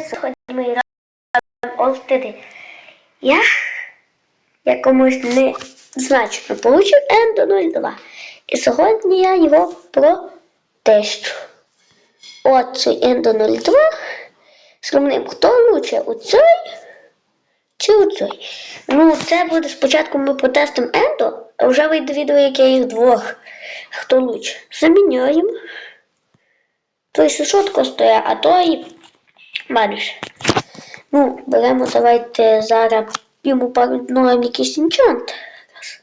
Сьогодні ми граємо Олстеди. Я якомусь незначно получив Ендо 02. І сьогодні я його протещу. От цей Ендо 02. Сравним, хто лучше у цей чи у цей. Ну, це буде спочатку ми протестимо Ендо, а вже вийде відео, яке їх двох. Хто лучше. Заміняємо. Той шишотко стоїть, а той менше. Ну, беремо, давайте зараз йому пару новим якийсь інчант. Раз.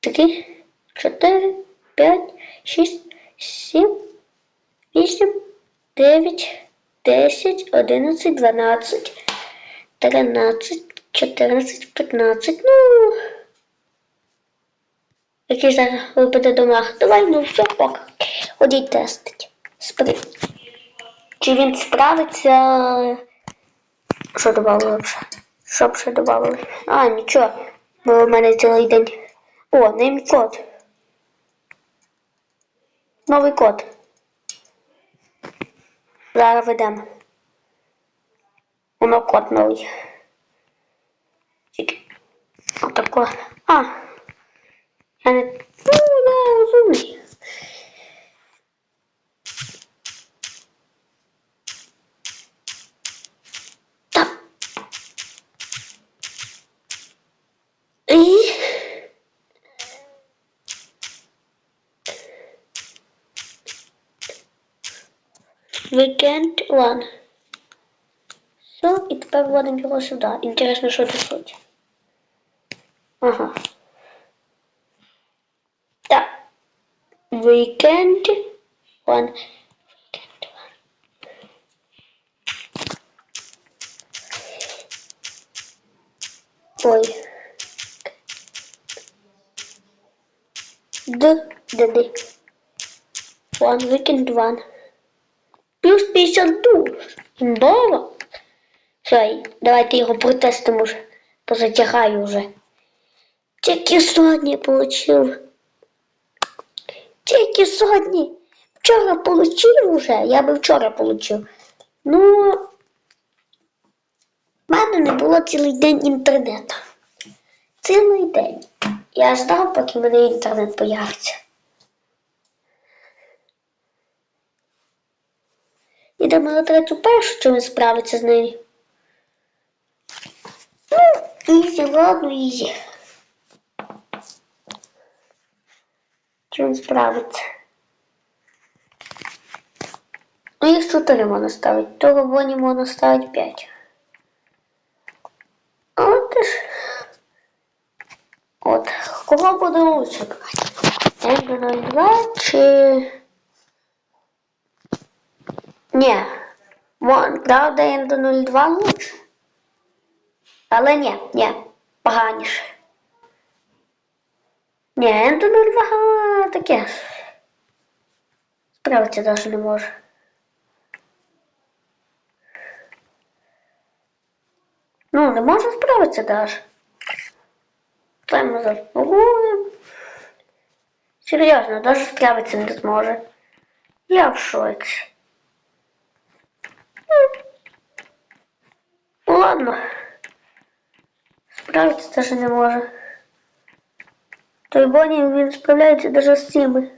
Три, чотири, п'ять, шість, сім, вісім, дев'ять, десять, одинадцять, дванадцять, тринадцять, чотирнадцять, п'ятнадцять. Ну. Який зараз випаде домах. Давай, ну все, пока. Ходіть тестить. Спри. Чи він справиться? Що вже? Що б ще добавили? А, нічого. Бо в мене цілий день. О, нейм код. Новий код. Зараз ведемо. Воно код новий. Отако. А. Я не. Ну, я розумний. Так. І... Weekend one. Все, і тепер вводимо його сюди. Інтересно, що тут суть. Ага. Так. Weekend one. Weekend one. Ой. Д, Д, Д. One, weekend one. Плюс 50 душ. Здорово. Все, давайте його протестимо вже. Позатягаю вже. Тільки сотні получив. Тільки сотні. Вчора получив уже. Я би вчора получив. Ну, в мене не було цілий день інтернету. Цілий день. Я ждав, поки в мене інтернет появиться. Ідемо на третю першу, чи він справиться з нею. Ну, ізі, ладно, ізі. Чи він справиться? Ну, їх чотири можна ставити. Того воні можна ставити п'ять. От ж. От. Кого буде лучше брати? М02 чи... Ні. Правда, М02 лучше. Але ні, ні, поганіше. Ні, М02 таке. Справитися навіть не може. Ну, не може справитися навіть. Прямо заслугуємо. Серйозно, навіть справитися не зможе. Я в шоці. Ну, ладно. Справитися даже не може. Той Бонні він справляється даже з цими.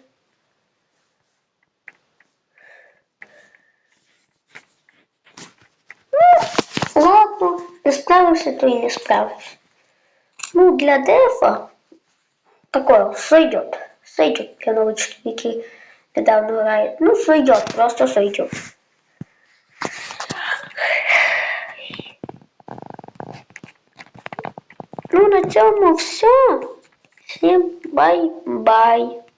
Ну, ладно, не справився, то і не справився. Ну, для дефа такое сойдет. Сойдет для новичков, які недавно грають. Ну, сойдет, просто сойдет. На цьому все. Всім бай-бай.